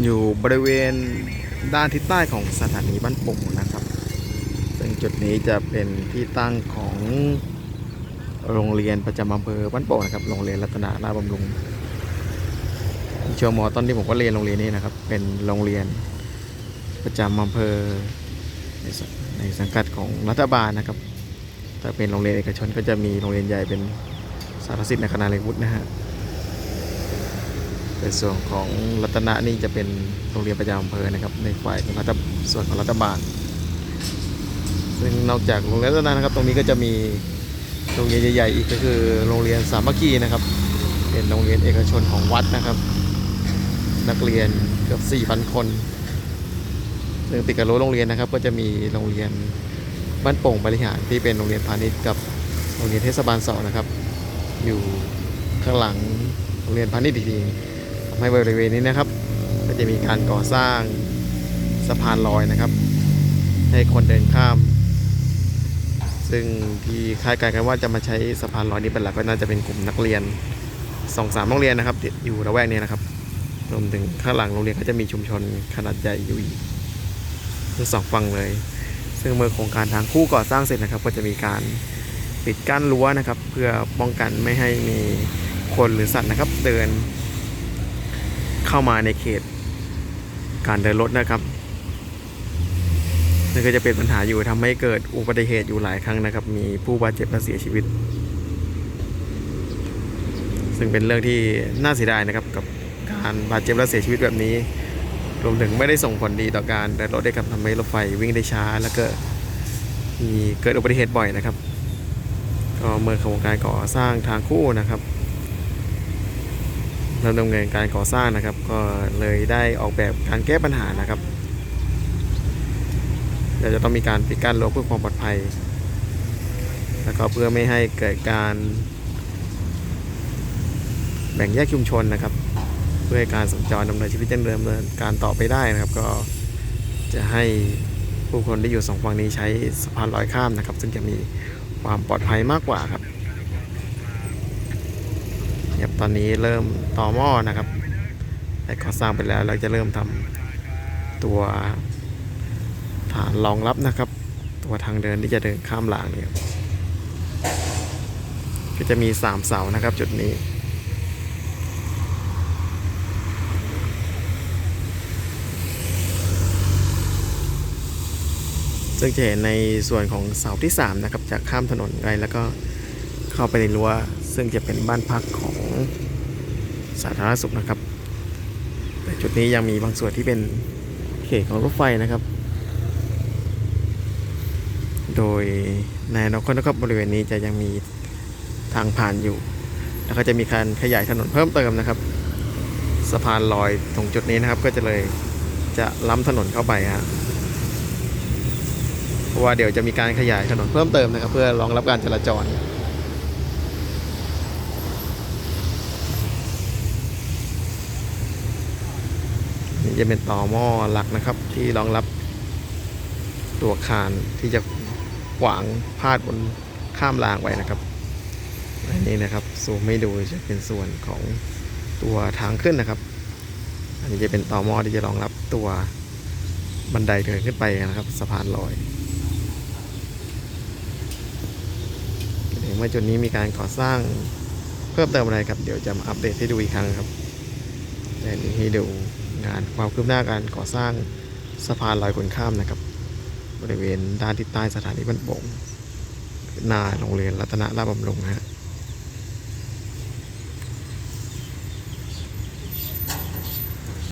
อยู่บริเวณด้านทิศใต้ของสถานีบ้านโป่งนะครับซึ่งจุดนี้จะเป็นที่ตั้งของโรงเรียนประจำอำเภอบ้านโป่งนะครับโรงเรียนรัตนาราบำรุงช่วงมอต้นที่ผมก็เรียนโรงเรียนนี้นะครับ เป็นโรงเรียนประจำอำเภอในสในสังกัดของรัฐบาลนะครับถ้าเป็นโรงเรียนเอกชนก็จะมีโรงเรียนใหญ่เป็นสารสิทธิ์ในคณะเลวุฒินะฮะ ในส่วนของรัตนะนี่จะเป็นโรงเรียนประจำอำเภอนะครับ ในฝ่ายของรัฐส่วนของรัฐบาล ซึ่งนอกจากโรงเรียนรัตนะนะครับ ตรงนี้ก็จะมีโรงเรียนใหญ่ๆอีกก็คือโรงเรียนสามัคคีนะครับ เป็นโรงเรียนเอกชนของวัดนะครับ นักเรียนเกือบ4,000 คนซึ่งติดกับรั้วโรงเรียนนะครับ ก็จะมีโรงเรียนบ้านโป่งบริหารที่เป็นโรงเรียนพาณิชย์กับโรงเรียนเทศบาลสองนะครับ อยู่ข้างหลังโรงเรียนพาณิชย์อีกที ให้บริเวณนี้นะครับ ก็จะมีการก่อสร้างสะพานลอยนะครับ ให้คนเดินข้าม ซึ่งที่คาดการณ์กันว่าจะมาใช้สะพานลอยนี้เป็นหลักก็น่าจะเป็นกลุ่มนักเรียนสองสามโรงเรียนนะครับอยู่ระแวกนี้นะครับรวมถึงข้างหลังโรงเรียนก็จะมีชุมชนขนาดใหญ่อยู่อีกทั้งสองฝั่งเลย ซึ่งเมื่อโครงการทางคู่ก่อสร้างเสร็จนะครับ ก็จะมีการปิดกั้นรั้วนะครับ เพื่อป้องกันไม่ให้มีคนหรือสัตว์นะครับ เดิน เข้ามาในเขต การเดินรถนะครับนั่นก็จะเป็นปัญหาอยู่ทำให้เกิดอุบัติเหตุอยู่หลายครั้งนะครับ มีผู้บาดเจ็บและเสียชีวิต ซึ่งเป็นเรื่องที่น่าเสียดายนะครับกับการบาดเจ็บและเสียชีวิตแบบนี้ รวมถึงไม่ได้ส่งผลดีต่อการเดินรถได้กับทำให้รถไฟวิ่งได้ช้า แล้วก็มีเกิดอุบัติเหตุบ่อยนะครับ ก็เมื่อโครงการก่อสร้างทางคู่นะครับ เริ่มดำเนินการก่อสร้างนะครับ ก็เลยได้ออกแบบการแก้ปัญหานะครับเดี๋ยวจะต้องมีการปิดกั้นรั้วเพื่อความปลอดภัย แล้วก็เพื่อไม่ให้เกิดการแบ่งแยกชุมชนนะครับ เพื่อให้การสัญจรดำเนินชีวิตดำเนินการต่อไปได้นะครับ ก็จะให้ผู้คนที่อยู่สองฝั่งนี้ใช้สะพานลอยข้ามนะครับ ซึ่งจะมีความปลอดภัยมากกว่าครับ ครับ ตอนนี้เริ่มต่อหม้อนะครับแต่ก่อสร้างไปแล้วเราจะเริ่มทำตัวฐานรองรับนะครับ ตัวทางเดินที่จะเดินข้ามรางเนี่ยก็จะมีสามเสานะครับ จุดนี้ซึ่งจะเห็นในส่วนของเสาที่ 3 นะครับจากข้ามถนนไปแล้วก็ เข้าไปในรั้วซึ่งจะเป็นบ้านพักของสาธารณสุขนะครับ แต่จุดนี้ยังมีบางส่วนที่เป็นเขตของรถไฟนะครับ โดยในนคตนะครับบริเวณนี้จะยังมีทางผ่านอยู่ แล้วก็จะมีการขยายถนนเพิ่มเติมนะครับ สะพานลอยตรงจุดนี้นะครับก็จะเลยจะล้ำถนนเข้าไปฮะเพราะว่าเดี๋ยวจะมีการขยายถนนเพิ่มเติมนะครับ เพื่อรองรับการจราจร นี่จะเป็นต่อหม้อหลักนะครับ ที่รองรับตัวคานที่จะขวางพาดบนข้ามรางไว้นะครับอันนี้นะครับซูมไม่ดูจะเป็นส่วนของตัวทางขึ้นนะครับ อันนี้จะเป็นต่อหม้อที่จะรองรับตัวบันไดเดินขึ้นไปนะครับสะพานลอยเมื่อจุดนี้มีการก่อสร้างเพิ่มเติมอะไรครับ เดี๋ยวจะมาอัปเดตให้ดูอีกครั้งครับและนี่ให้ดู งานความคืบหน้าการก่อสร้างสะพานลอยคนข้ามนะครับ บริเวณด้านทิศใต้สถานีบ้านโป่งหน้าโรงเรียนรัตนราชบำรุงฮะ